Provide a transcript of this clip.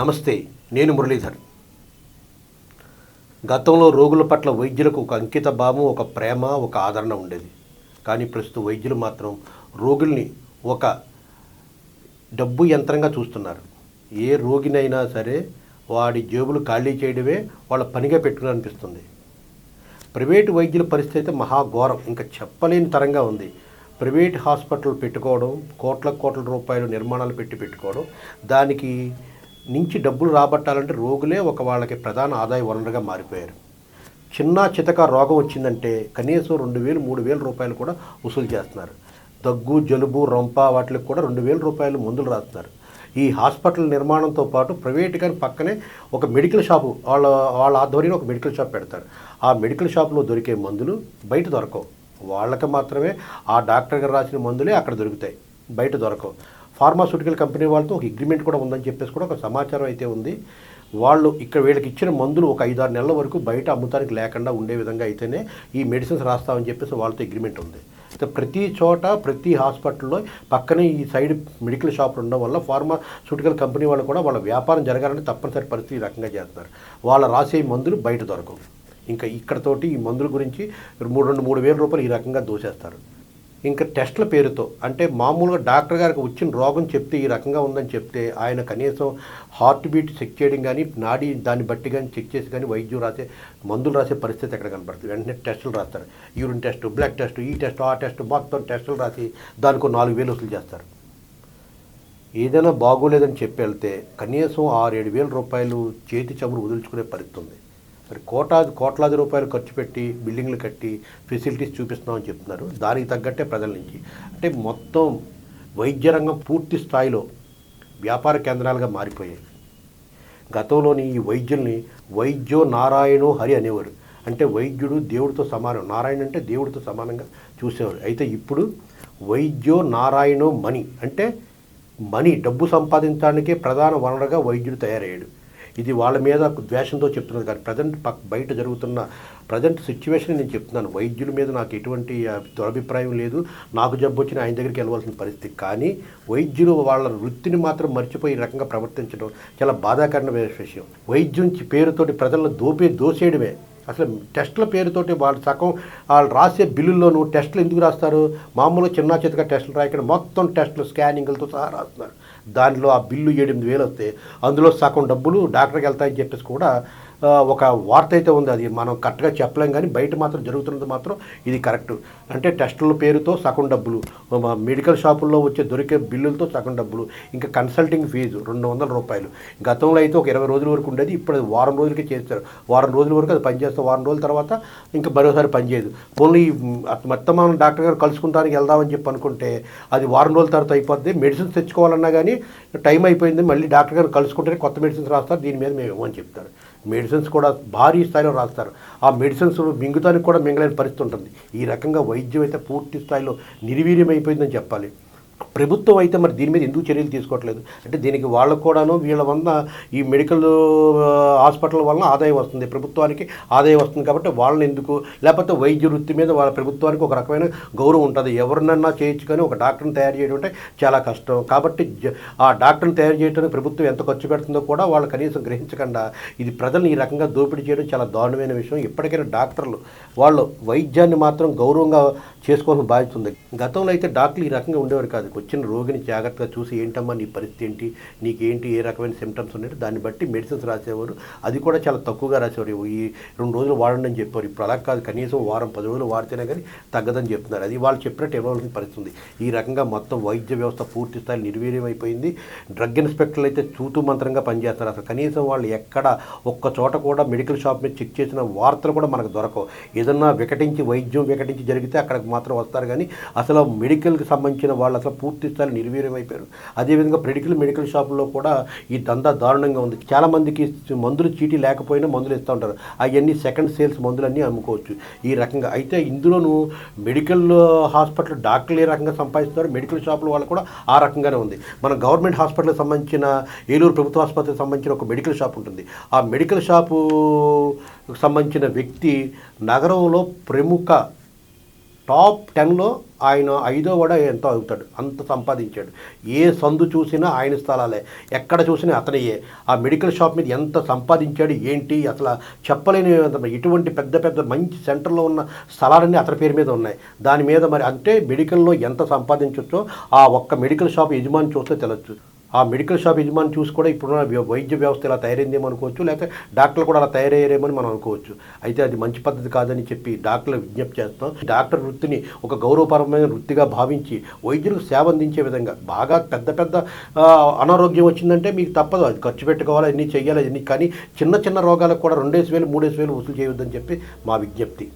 నమస్తే నేను మురళీధర్. గతంలో రోగుల పట్ల వైద్యులకు ఒక అంకిత భావం ఒక ప్రేమ ఒక ఆదరణ ఉండేది. కానీ ప్రస్తుతం వైద్యులు మాత్రం రోగుల్ని ఒక డబ్బు యంత్రంగా చూస్తున్నారు. ఏ రోగినైనా సరే వాడి జేబులు ఖాళీ చేయడమే వాళ్ళ పనిగా పెట్టుకుని అనిపిస్తుంది ప్రైవేటు వైద్యుల పరిస్థితి అయితే మహాఘోరం ఇంకా చెప్పలేని తరంగా ఉంది. ప్రైవేట్ హాస్పిటల్ పెట్టుకోవడం కోట్ల కోట్ల రూపాయలు నిర్మాణాలు పెట్టి పెట్టుకోవడం దానికి నుంచి డబ్బులు రాబట్టాలంటే రోగులే ఒక వాళ్ళకి ప్రధాన ఆదాయ వనరుగా మారిపోయారు. చిన్న చితక రోగం వచ్చిందంటే కనీసం రెండు వేలు మూడు వేల రూపాయలు కూడా వసూలు చేస్తున్నారు. దగ్గు జలుబు రొంప వాటికి కూడా రెండు వేల రూపాయలు మందులు రాస్తున్నారు. ఈ హాస్పిటల్ నిర్మాణంతో పాటు ప్రైవేట్ కానీ పక్కనే ఒక మెడికల్ షాపు వాళ్ళ వాళ్ళ ఆధ్వర్యంలో ఒక మెడికల్ షాప్ పెడతారు. ఆ మెడికల్ షాప్లో దొరికే మందులు బయట దొరకవు. వాళ్ళకి మాత్రమే ఆ డాక్టర్ గారు రాసిన మందులే అక్కడ దొరుకుతాయి. బయట దొరకవు. ఫార్మాస్యూటికల్ కంపెనీ వాళ్ళతో ఒక అగ్రిమెంట్ కూడా ఉందని చెప్పేసి కూడా ఒక సమాచారం అయితే ఉంది. వాళ్ళు ఇక్కడ వీళ్ళకి ఇచ్చిన మందులు ఒక ఐదారు నెలల వరకు బయట అమ్ముతానికి లేకుండా ఉండే విధంగా అయితేనే ఈ మెడిసిన్స్ రాస్తామని చెప్పేసి వాళ్ళతో అగ్రిమెంట్ ఉంది. అయితే ప్రతి చోట ప్రతి హాస్పిటల్లో పక్కనే ఈ సైడ్ మెడికల్ షాపులు ఉండడం వల్ల ఫార్మాస్యూటికల్ కంపెనీ వాళ్ళు కూడా వాళ్ళ వ్యాపారం జరగాలంటే తప్పనిసరి పరిస్థితి ఈ రకంగా చేస్తున్నారు. వాళ్ళ రాసే మందులు బయట దొరకవు. ఇంకా ఇక్కడతోటి ఈ మందుల గురించి మూడు రెండు మూడు వేల రూపాయలు ఈ రకంగా దోసేస్తారు. ఇంకా టెస్టుల పేరుతో అంటే మామూలుగా డాక్టర్ గారికి వచ్చిన రోగం చెప్తే ఈ రకంగా ఉందని చెప్తే ఆయన కనీసం హార్ట్ బీట్ చెక్ చేయడం కానీ నాడి దాన్ని బట్టి కానీ చెక్ చేసి కానీ వైద్యం రాసే మందులు రాసే పరిస్థితి ఎక్కడ కనపడుతుంది వెంటనే టెస్టులు రాస్తారు. యూరిన్ టెస్ట్ బ్లడ్ టెస్ట్ ఈ టెస్ట్ ఆ టెస్ట్ మొత్తం టెస్టులు రాసి దానికి నాలుగు వేలు వసూలు చేస్తారు. ఏదైనా బాగోలేదని చెప్పి వెళ్తే కనీసం ఆరు ఏడు వేల రూపాయలు చేతి చమురు వదులుచుకునే పరిస్థితి ఉంది. మరి కోటాది కోట్లాది రూపాయలు ఖర్చు పెట్టి బిల్డింగ్లు కట్టి ఫెసిలిటీస్ చూపిస్తున్నామని చెప్తున్నారు. దానికి తగ్గట్టే ప్రజల నుంచి. అంటే మొత్తం వైద్య రంగం పూర్తి స్థాయిలో వ్యాపార కేంద్రాలుగా మారిపోయాయి. గతంలోని ఈ వైద్యుల్ని వైద్యో నారాయణో హరి అనేవారు. అంటే వైద్యుడు దేవుడితో సమానం. నారాయణ అంటే దేవుడితో సమానంగా చూసేవారు. అయితే ఇప్పుడు వైద్యో నారాయణో మణి అంటే మనీ డబ్బు సంపాదించడానికే ప్రధాన వనరుగా వైద్యుడు తయారయ్యాడు. ఇది వాళ్ళ మీద ద్వేషంతో చెప్తున్నది కానీ ప్రజెంట్ పక్క బయట జరుగుతున్న ప్రజెంట్ సిచ్యువేషన్ నేను చెప్తున్నాను. వైద్యుల మీద నాకు ఎటువంటి దురభిప్రాయం లేదు. నాకు జబ్బు వచ్చిన ఆయన దగ్గరికి వెళ్ళవలసిన పరిస్థితి. కానీ వైద్యులు వాళ్ళ వృత్తిని మాత్రం మర్చిపోయి ఈ రకంగా ప్రవర్తించడం చాలా బాధాకరమైన విషయం. వైద్యం పేరుతోటి ప్రజలను దోపే దోసేయడమే. అసలు టెస్టుల పేరుతోటి వాళ్ళు సగం వాళ్ళు రాసే బిల్లుల్లోనూ టెస్టులు ఎందుకు రాస్తారు? మామూలుగా చిన్న చేతిగా టెస్టులు రాయకుండా మొత్తం టెస్టులు స్కానింగ్లతో సహా రాస్తున్నారు. దానిలో ఆ బిల్లు ఎనిమిది వేలు వస్తే అందులో సగం డబ్బులు డాక్టర్కి వెళ్తాయని చెప్పేసి కూడా ఒక వార్త అయితే ఉంది. అది మనం కరెక్ట్గా చెప్పలేం కానీ బయట మాత్రం జరుగుతున్నది మాత్రం ఇది కరెక్ట్. అంటే టెస్టుల పేరుతో సగం డబ్బులు మా మెడికల్ షాపుల్లో వచ్చే దొరికే బిల్లులతో సగం డబ్బులు ఇంకా కన్సల్టింగ్ ఫీజు రెండు వందల రూపాయలు. గతంలో అయితే ఒక ఇరవై రోజుల వరకు ఉండేది ఇప్పుడు అది వారం రోజులకే చేస్తారు. వారం రోజుల వరకు అది పనిచేస్తే. వారం రోజుల తర్వాత ఇంకా మరోసారి పనిచేయదు. ఓన్లీ మొత్తం మనం డాక్టర్ గారు కలుసుకుంటానికి వెళ్దామని చెప్పి అనుకుంటే అది వారం రోజుల తర్వాత అయిపోద్ది. మెడిసిన్స్ తెచ్చుకోవాలన్నా కానీ టైం అయిపోయింది. మళ్ళీ డాక్టర్ గారు కలుసుకుంటేనే కొత్త మెడిసిన్స్ రాస్తారు. దీని మీద మేము ఇవ్వమని చెప్తారు. మెడిసిన్స్ కూడా భారీ స్థాయిలో రాస్తారు. ఆ మెడిసిన్స్ మింగుతానికి కూడా మింగలేని పరిస్థితి ఉంటుంది. ఈ రకంగా వైద్యం అయితే పూర్తి స్థాయిలో నిర్వీర్యం అయిపోయిందని చెప్పాలి. ప్రభుత్వం అయితే మరి దీని మీద ఎందుకు చర్యలు తీసుకోవట్లేదు? అంటే దీనికి వాళ్ళకు కూడాను వీళ్ళ వల్ల ఈ మెడికల్ హాస్పిటల్ వలన ఆదాయం వస్తుంది. ప్రభుత్వానికి ఆదాయం వస్తుంది కాబట్టి వాళ్ళని ఎందుకు? లేకపోతే వైద్య వృత్తి మీద వాళ్ళ ప్రభుత్వానికి ఒక రకమైన గౌరవం ఉంటుంది. ఎవరినన్నా చేయొచ్చు కానీ ఒక డాక్టర్ని తయారు చేయడం అంటే చాలా కష్టం. కాబట్టి జ- ఆ డాక్టర్ని తయారు చేయడానికి ప్రభుత్వం ఎంత ఖర్చు పెడుతుందో కూడా వాళ్ళు కనీసం గ్రహించకుండా ఇది ప్రజల్ని ఈ రకంగా దోపిడీ చేయడం చాలా దారుణమైన విషయం. ఇప్పటికైనా డాక్టర్లు వాళ్ళు వైద్యాన్ని మాత్రం గౌరవంగా చేసుకోవాల్సిన బాధ్యత ఉంది. గతంలో అయితే డాక్టర్లు ఈ రకంగా ఉండేవారు కాదు. వచ్చిన రోగిని జాగ్రత్తగా చూసి ఏంటమ్మా నీ పరిస్థితి ఏంటి? నీకేంటి? ఏ రకమైన సిమ్టమ్స్ ఉన్నాయి? దాన్ని బట్టి మెడిసిన్స్ రాసేవారు. అది కూడా చాలా తక్కువగా రాసేవారు. ఈ రెండు రోజులు వాడండి అని చెప్పారు. ఇప్పుడు అలా కాదు. కనీసం వారం పది రోజులు వాడితేనే కానీ తగ్గదని చెప్తున్నారు. అది వాళ్ళు చెప్పినట్టు ఇవ్వవలసిన పరిస్థితి ఉంది. ఈ రకంగా మొత్తం వైద్య వ్యవస్థ పూర్తి స్థాయి నిర్వీర్యం అయిపోయింది డ్రగ్ ఇన్స్పెక్టర్లు అయితే చూతూ మంత్రంగా పనిచేస్తారు. అసలు కనీసం వాళ్ళు ఎక్కడ ఒక్క చోట కూడా మెడికల్ షాప్ మీద చెక్ చేసిన వార్తలు కూడా మనకు దొరకవు. ఏదన్నా వికటించి వైద్యం వికటించి జరిగితే అక్కడికి మాత్రం వస్తారు కానీ అసలు మెడికల్కి సంబంధించిన వాళ్ళు అసలు పూర్తి పూర్తి స్థాయి నిర్వీర్యమైపోయారు. అదేవిధంగా మెడికల్ మెడికల్ షాపుల్లో కూడా ఈ దందా దారుణంగా ఉంది. చాలామందికి మందులు చీటీ లేకపోయినా మందులు ఇస్తూ ఉంటారు. అవన్నీ సెకండ్ సేల్స్ మందులన్నీ అమ్ముకోవచ్చు. ఈ రకంగా అయితే ఇందులోనూ మెడికల్ హాస్పిటల్ డాక్టర్లు ఏ రకంగా సంపాదిస్తున్నారు మెడికల్ షాపుల వాళ్ళు కూడా ఆ రకంగానే ఉంది. మన గవర్నమెంట్ హాస్పిటల్కి సంబంధించిన ఏలూరు ప్రభుత్వ ఆసుపత్రికి సంబంధించిన ఒక మెడికల్ షాప్ ఉంటుంది. ఆ మెడికల్ షాపు సంబంధించిన వ్యక్తి నగరంలో ప్రముఖ టాప్ టెన్లో ఆయన ఐదో కూడా ఎంతో అవుతాడు అంత సంపాదించాడు. ఏ సందు చూసినా ఆయన స్థలాలే ఎక్కడ చూసినా అతనియే. ఆ మెడికల్ షాప్ మీద ఎంత సంపాదించాడు ఏంటి అసలు చెప్పలేని ఇటువంటి పెద్ద పెద్ద మంచి సెంటర్లో ఉన్న స్థలాలన్నీ అతని పేరు మీద ఉన్నాయి. దాని మీద మరి అంటే మెడికల్లో ఎంత సంపాదించవచ్చో ఆ ఒక్క మెడికల్ షాప్ యజమాని చూస్తే తెలచ్చు ఆ మెడికల్ షాప్ యజమాని చూసి కూడా ఇప్పుడున్న వైద్య వ్యవస్థ ఇలా తయారైందేమో అనుకోవచ్చు లేకపోతే డాక్టర్లు కూడా అలా తయారయ్యారేమని మనం అనుకోవచ్చు. అయితే అది మంచి పద్ధతి కాదని చెప్పి డాక్టర్లు విజ్ఞప్తి చేస్తాం. డాక్టర్ వృత్తిని ఒక గౌరవపరమైన వృత్తిగా భావించి వైద్యులకు సేవ అందించే విధంగా బాగా పెద్ద పెద్ద అనారోగ్యం వచ్చిందంటే మీకు తప్పదు. అది ఖర్చు పెట్టుకోవాలి అన్నీ చేయాలి అన్నీ కానీ చిన్న చిన్న రోగాలకు కూడా రెండేసి వేలు మూడేసి వేలు వసూలు చేయొద్దని చెప్పి మా విజ్ఞప్తి.